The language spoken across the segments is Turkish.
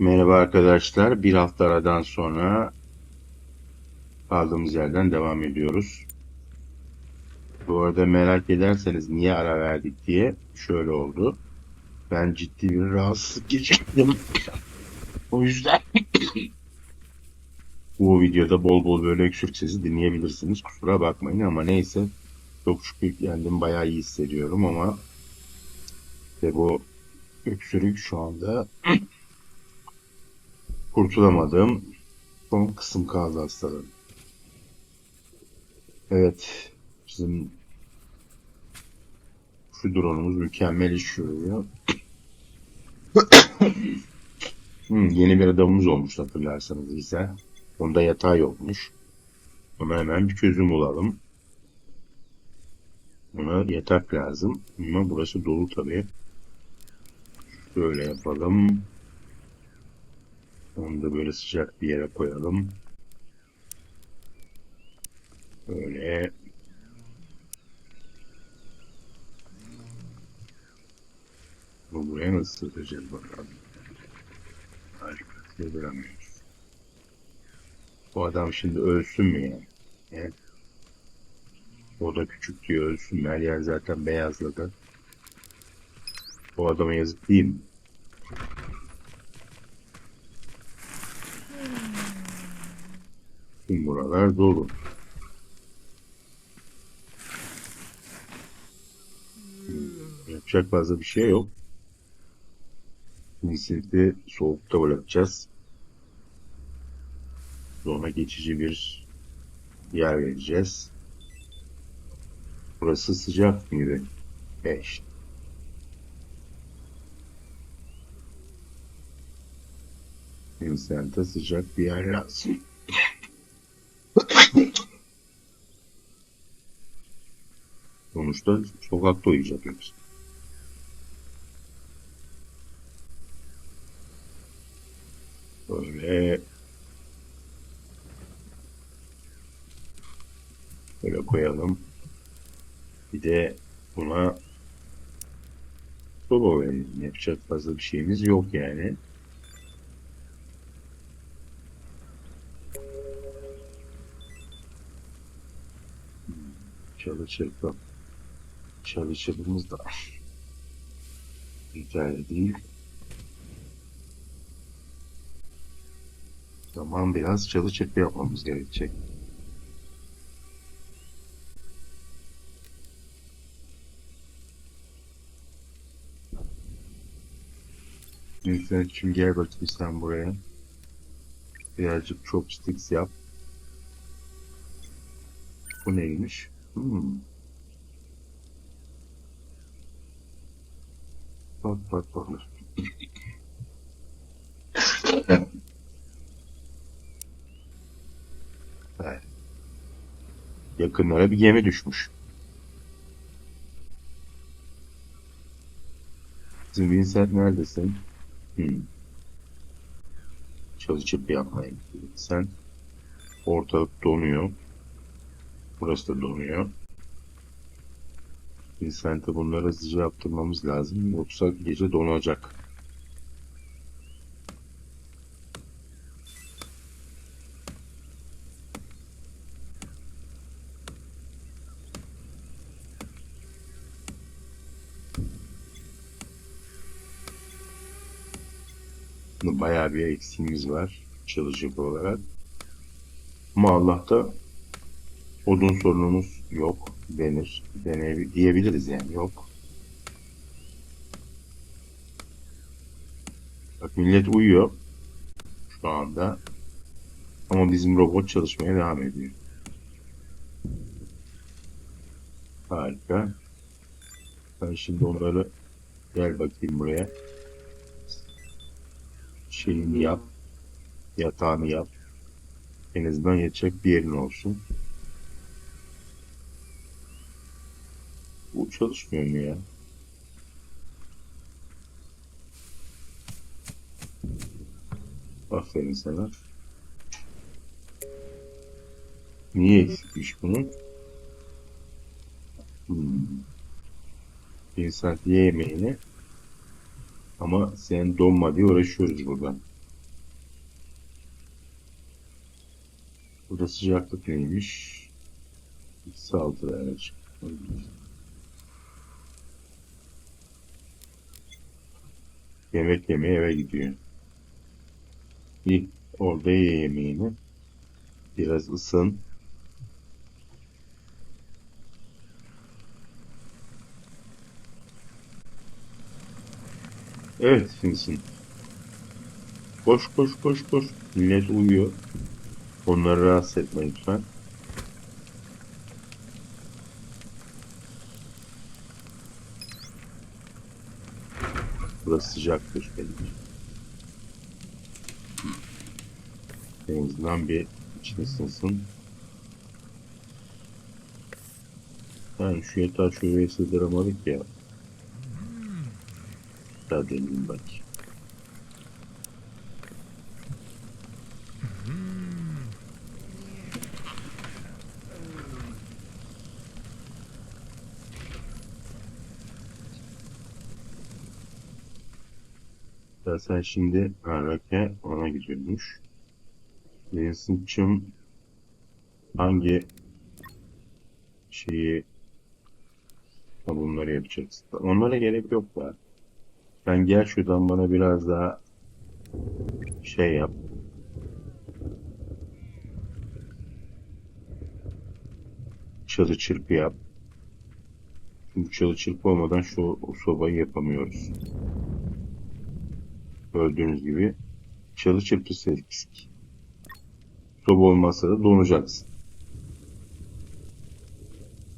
Merhaba arkadaşlar. Bir hafta aradan sonra kaldığımız yerden devam ediyoruz. Bu arada merak ederseniz niye ara verdik diye şöyle oldu. Ben ciddi bir rahatsızlık geçirdim. o yüzden bu videoda bol bol böyle öksürük sesi dinleyebilirsiniz. Kusura bakmayın ama neyse. Çok şükür kendim bayağı iyi hissediyorum ama işte bu öksürük şu anda kurtulamadığım son kısım kaldı hastalığım. Evet, bizim şu drone'umuz mükemmel iş görüyor. Hmm, yeni bir adamımız olmuş hatırlarsanız ise. Onda yatağı yokmuş. Ona hemen bir çözüm bulalım. Buna yatak lazım. Ama burası dolu tabii. Şöyle yapalım. Onu da böyle sıcak bir yere koyalım. Böyle. Bu buraya nasıl sığdıracağız bakalım. Harika. Sığdıramıyoruz. Bu adam şimdi ölsün mü yani? Evet. O da küçük diyor ölsün mü? Her yer zaten beyazladı. O adama yazık değil mi? Tüm buralar dolu. Hmm, Yapacak fazla bir şey yok. Vincent'i soğukta bırakacağız. Sonra geçici bir yer vereceğiz. Burası sıcak mıydı? 5. Vincent'e sıcak bir yer lazım. Sonuçta sokakta uyuyacak yoksa. Böyle böyle koyalım. Bir de buna soba verelim. Yapacak fazla bir şeyimiz yok yani. Çalı çırpı. Çalı çırpımız da güzel değil. Zaman biraz çalı yapmamız gerekecek. Neyse şimdi gel bakayım sen buraya. Birazcık chopsticks yap. Bu neymiş? Hmm. Bak bak bak. Evet. Yakınlara bir gemi düşmüş. Bizim Vincent neredesin? Hmm. Çalışıp bir yapmaya gidiyor. Sen ortalık donuyor. Burası da donuyor. Vincent'e bunları hızlıca yaptırmamız lazım. Yoksa gece donacak. Bayağı bir eksiğimiz var çalışıp olarak. Ama Allah'ta odun sorunumuz yok denir. Dene, diyebiliriz yani yok. Bak millet uyuyor şu anda. Ama bizim robot çalışmaya devam ediyor. Harika. Ben şimdi onları gel bakayım buraya. Şeyini yap. Yatağını yap. En azından yatacak bir yerin olsun. Bu çalışmıyor mu ya? Aferin sana. Niye eksikmiş bunun? Hmm. Bir saat ye yemeğini. Ama sen donma diye uğraşıyoruz buradan. Burada sıcaklık neymiş? 36 derece. Yemek yemeye eve gidiyor. İlk orada ye yemeğini. Biraz ısın. Evet Finsin. Koş koş koş koş. Millet uyuyor. Onları rahatsız etme lütfen. Burası sıcaktır benim. En azından bir içine ısınsın. Yani şu yatağı şuraya sığdıramadık ya. Daha deneyim bak. Sen şimdi Arake ona gidiyormuş. Vincent'cığım hangi şeyi bunları yapacaksın. Onlara gerek yok var. Sen gel şuradan bana biraz daha şey yap. Çalı çırpı yap. Çünkü çalı çırpı olmadan şu sobayı yapamıyoruz. Gördüğünüz gibi çalı çırpısı eksik. Soba olmazsa da donacaksın.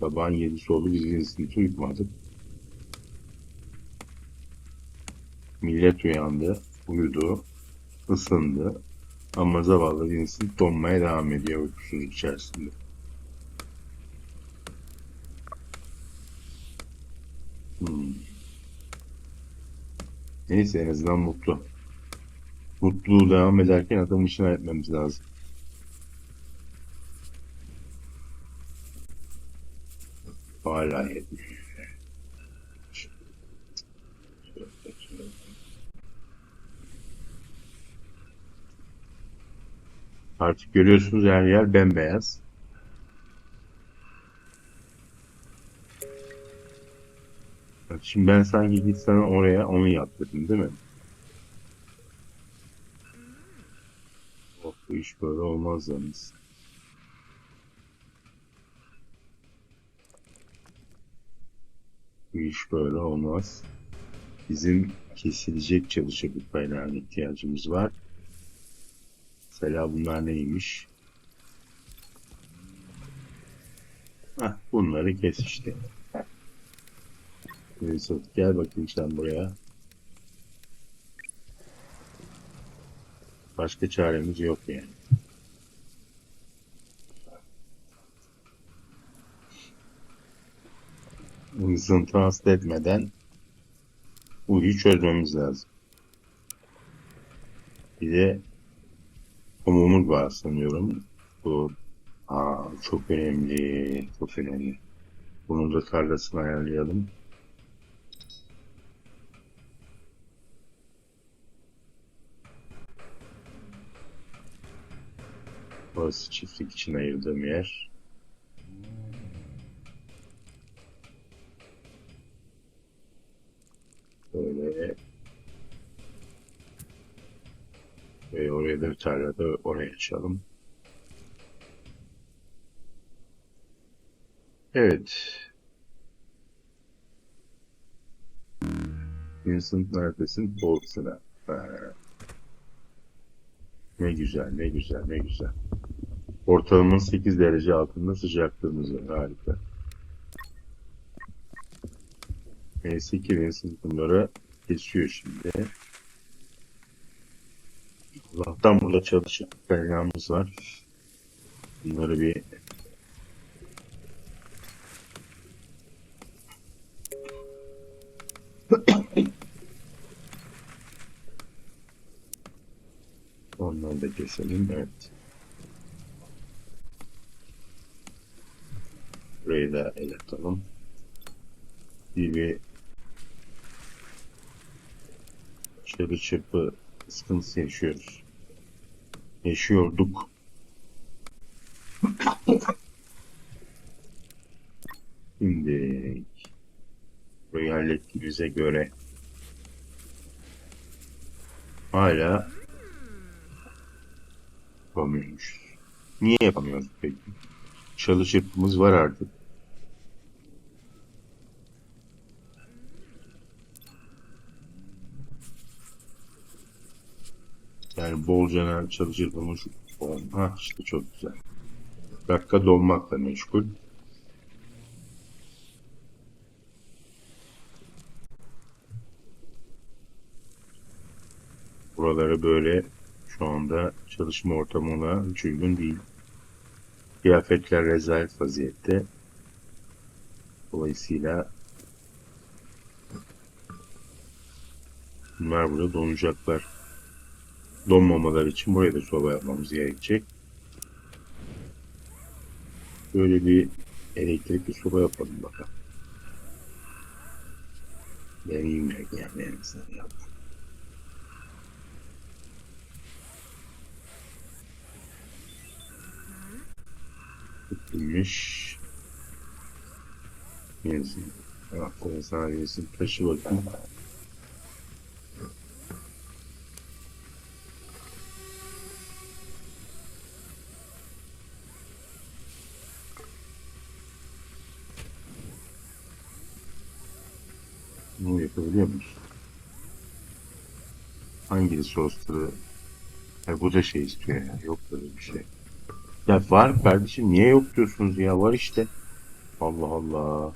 Sabahın yedisi oldu biz Vincent'ı uyutmadık. Millet uyandı, uyudu, ısındı. Ama zavallı Vincent donmaya devam ediyor uykusuzluk içerisinde. Hmm. Neyse en azından mutlu. Mutluluğu devam ederken adamın işini etmemiz lazım. Hala yetmiyor. Artık görüyorsunuz her yer bembeyaz. Şimdi ben sanki git oraya onu yap değil mi? Oh, bu iş böyle olmaz yalnız. Bu iş böyle olmaz. Bizim kesilecek çalışıp kaynağına ihtiyacımız var. Mesela bunlar neymiş? Hah, bunları kes işte. Neyse, gel bakayım sen buraya. Başka çaremiz yok yani. Hızını hasta etmeden işi çözmemiz lazım. Bir de Komumuz var sanıyorum. Bu aa, çok önemli, çok önemli. Bunun da tarlasını ayarlayalım. Burası çiftlik için ayırdığım yer. Böyle ve oraya da bir tane de oraya açalım. Evet. Vincent neredesin? Bolt'sına. Ne güzel, ne güzel, ne güzel. Ortalamanın 8 derece altında sıcaklığımız var. Harika. Neyse ki Vincent bunları kesiyor şimdi. Allah'tan burada çalışıp kaynağımız var. Bunları bir Onları da keselim. Evet. Burayı da el atalım. Bir şöyle çırpı sıkıntısı yaşıyoruz. Yaşıyorduk. Şimdi burayı hallettiğimize göre hala yapamıyormuş. Niye yapamıyoruz peki? Çalış yapımız var artık. Yani bolcana çalışır bulmuş. Ha işte çok güzel. Dakika dolmakla meşgul. Buraları böyle şu anda çalışma ortamına uygun değil. Kıyafetler rezalet vaziyette. Dolayısıyla bunlar burada donacaklar. Donmamaları için buraya da soba yapmamız gerekecek. Böyle bir elektrikli soba yapalım bakalım. Deneyim yani en azından yap. Bitmiş. Yensin. Aferin sana yensin. Taşı bakayım. Sosları? Ha, bu da şey istiyor ya. Yok böyle bir şey. Ya var kardeşim niye yok diyorsunuz ya? Var işte. Allah Allah.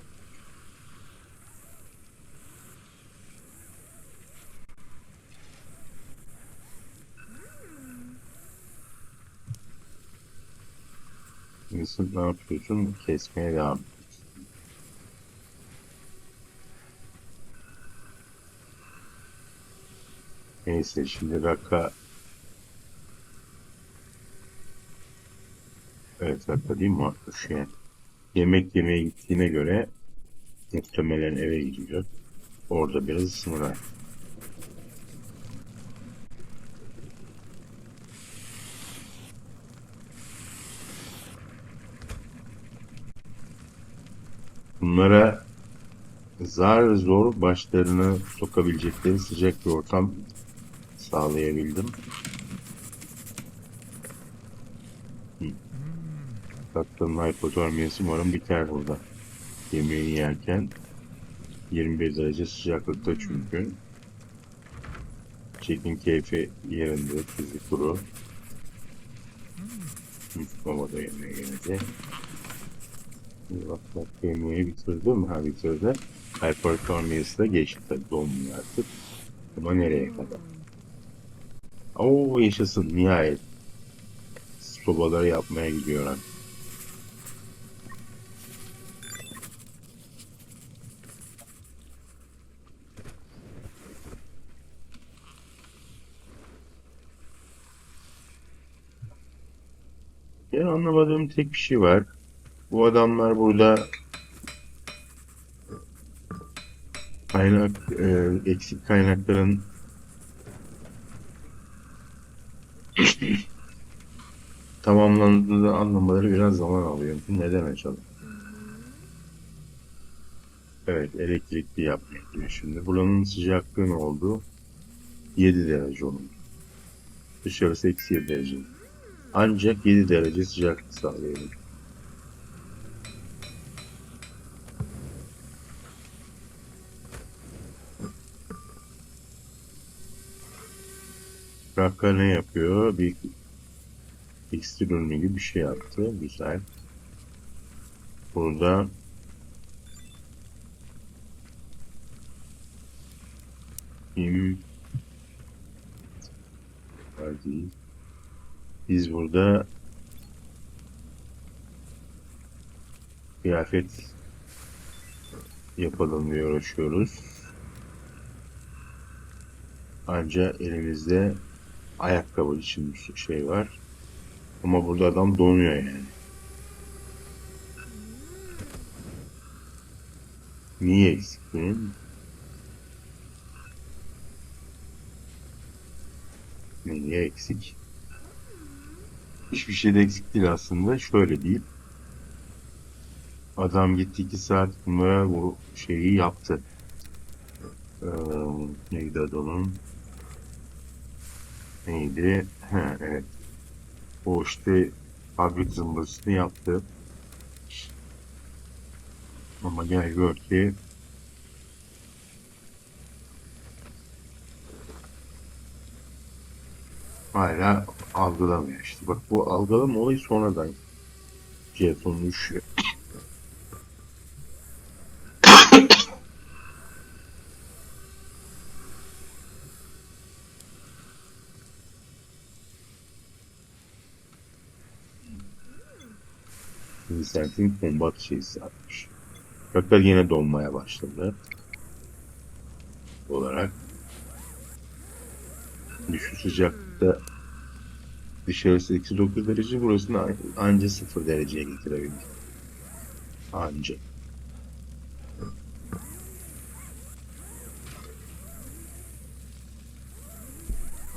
Nasıl ne yapıyorsun? Kesmeye devam. Neyse şimdi Raka Evet Raka değil mi? Şey, yemek yemeye gittiğine göre muhtemelen eve gidiyor. Orada biraz ısınır. Bunlara zar zor başlarını sokabilecekleri sıcak bir ortam sağlayabildim. Tatlının hipotermiyası umarım biter burada. Yemeği yerken 21 derece sıcaklıkta çünkü. Çekin keyfi yerinde, tuzu kuru. Baba da yemeğe geldi. Bak bak yemeği bitirdim. Ha bitirdi. Hyperthermia'sı da geçti donmuyor artık. Ama nereye kadar? Oo yaşasın nihayet. Sobaları yapmaya gidiyorlar. Ya anlamadığım tek bir şey var. Bu adamlar burada kaynak e, eksik kaynakların tamamlandığını anlamaları biraz zaman alıyor. Neden acaba? Evet, elektrikli yapmak diyor şimdi. Buranın sıcaklığı ne oldu? 7 derece onun. Dışarısı eksi 7 derece. Ancak 7 derece sıcaklık sağlayabilir. Rakka ne yapıyor? Bir iksir ürünü gibi bir şey yaptı. Güzel. Burada kim Hadi. Biz burada kıyafet yapalım diye uğraşıyoruz. Ancak elimizde ayakkabı için bir şey var. Ama burada adam donuyor yani. Niye eksik bunun? Niye eksik? Hiçbir şey de eksik değil aslında. Şöyle diyeyim. Adam gitti iki saat bunlara bu şeyi yaptı. Ee, neydi onun? Neydi? Ha, evet. O işte fabrik zımbırtısını yaptı. Ama gel gör ki hala algılamıyor işte. Bak bu algılama olayı sonradan jetonun Vincent'in kombat şeysi atmış. Fakat yine donmaya başladı. Olarak. Düşük sıcaklıkta dışarısı eksi 9 derece burasını an- anca 0 dereceye getirebilir. Anca.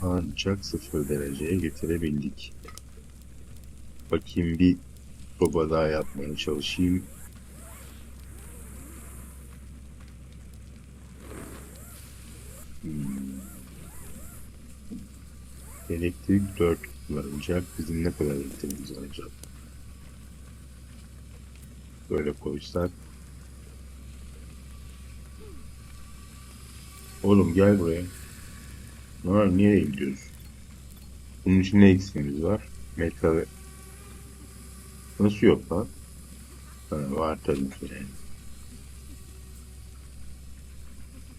Ancak 0 dereceye getirebildik. Bakayım bir soba daha yapmaya çalışayım. Hmm. Elektrik 4 kullanılacak. Bizim ne kadar elektriğimiz olacak? Böyle koysak. Oğlum gel buraya. Ne var? Nereye gidiyoruz? Bunun için ne eksiğimiz var? Metal. Nasıl yok lan? Ha, var tabii ki.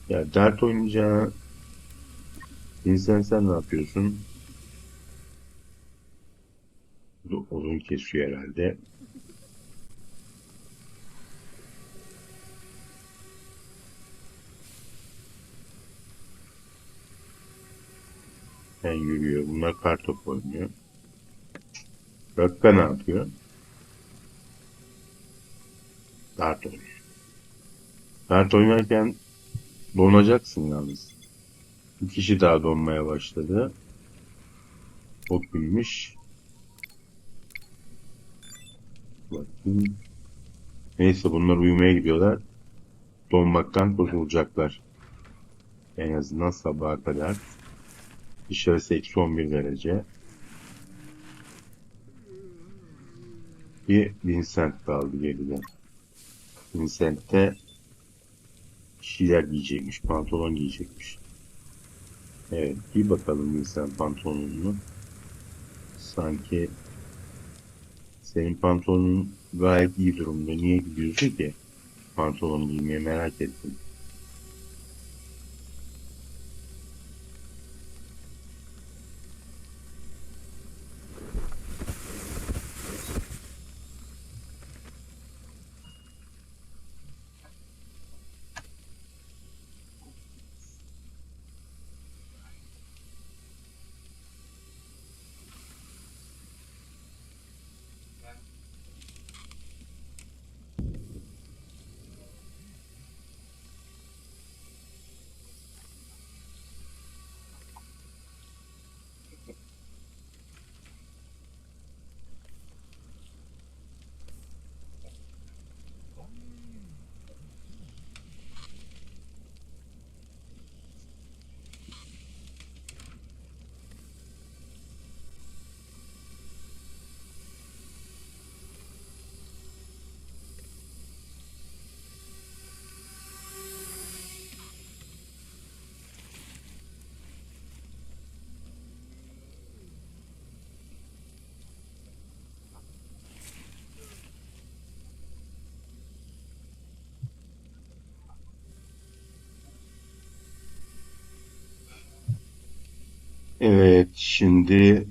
Ya dert oynayacağına insan sen ne yapıyorsun? Odun kesiyor herhalde. Ben yürüyor. Bunlar kartop oynuyor. Rakka ne yapıyor? Dart oynuyor. Dart oynarken donacaksın yalnız. Bir kişi daha donmaya başladı. O kimmiş? Bakayım. Neyse bunlar uyumaya gidiyorlar. Donmaktan kurtulacaklar. En azından sabaha kadar. Dışarısı eksi 11 derece. Bir Vincent kaldı geride. Vincent de bir şeyler giyecekmiş. Pantolon giyecekmiş. Evet. Giy bakalım Vincent pantolonunu. Sanki senin pantolonun gayet iyi durumda. Niye gidiyorsun ki? Pantolon giymeye merak ettim. Evet, şimdi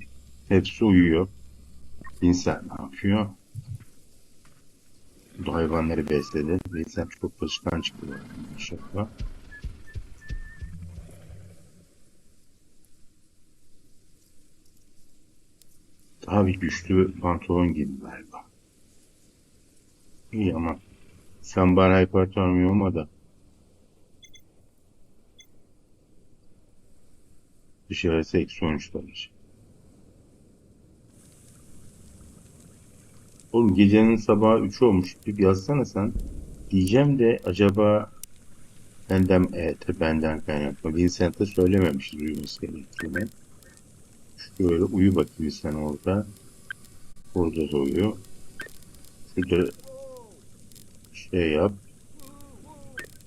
hepsi uyuyor. Vincent ne yapıyor? Bu hayvanları besledi. Vincent çok çalışkan çıktı. Maşallah. Daha bir güçlü pantolon giydi galiba. İyi ama sen bana hipertermi olma da dışarısı eksi 13 derece. Oğlum gecenin sabahı 3 olmuş. Bir yazsana sen. Diyeceğim de acaba benden evet benden kaynaklı. Vincent'e söylememişiz uyuması gerektiğini. Şöyle uyu bakayım sen orada. Burada da uyu. Şurada şey yap.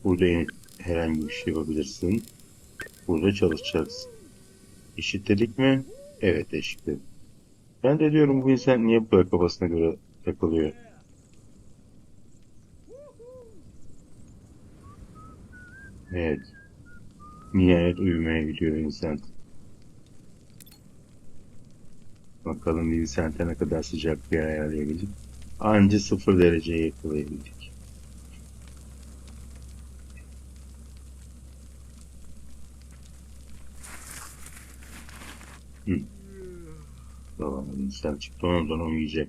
Burada herhangi bir şey yapabilirsin. Burada çalışacaksın. Eşitledik mi? Evet eşitledik. Ben de diyorum bu insan niye böyle kafasına göre takılıyor? Evet. Nihayet uyumaya gidiyor insan. Bakalım Vincent'e ne kadar sıcak bir ayarlayabildik. Anca sıfır dereceye yakalayabildik. Hı. Tamam, Vincent çıktı ondan uyuyacak.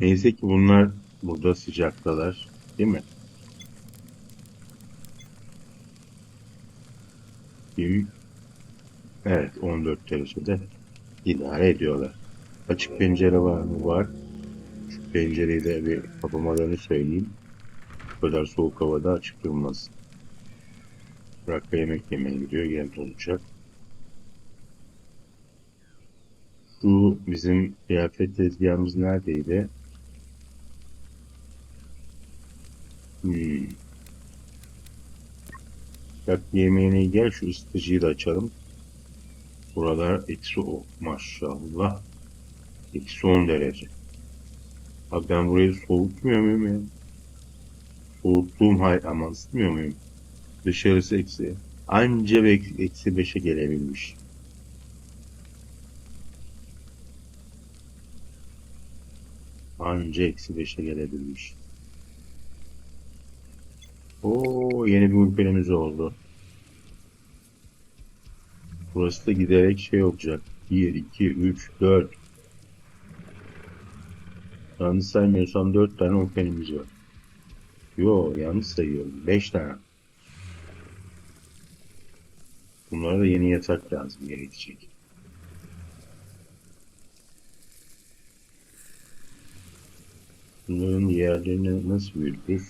Neyse ki bunlar burada sıcaktalar. Değil mi? Evet 14 derecede idare ediyorlar. Açık pencere var mı? Var. Şu pencereyi de bir kapamalarını söyleyeyim. Bu kadar soğuk havada açık durmaz. Rakka yemek yemeye gidiyor. Geldi olacak. Şu bizim kıyafet tezgahımız neredeydi? Hmm. Bak yemeğine gel şu ısıtıcıyı da açalım. Buralar eksi o maşallah. Eksi 10 derece. Abi ben burayı soğutmuyor muyum ya? Soğuttuğum hay ama ısıtmıyor muyum? Dışarısı eksi. Anca eksi 5'e gelebilmiş. Anca eksi 5'e gelebilmiş. Oo yeni bir ülkemiz oldu. Burası da giderek şey olacak. 1, 2, 3, 4. Yanlış saymıyorsam 4 tane ülkemiz var. Yo yanlış sayıyorum. 5 tane. Bunlara da yeni yatak lazım gerekecek. Bunların yerlerini nasıl büyütürüz?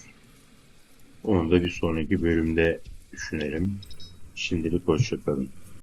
Onu da bir sonraki bölümde düşünelim. Şimdilik hoşçakalın.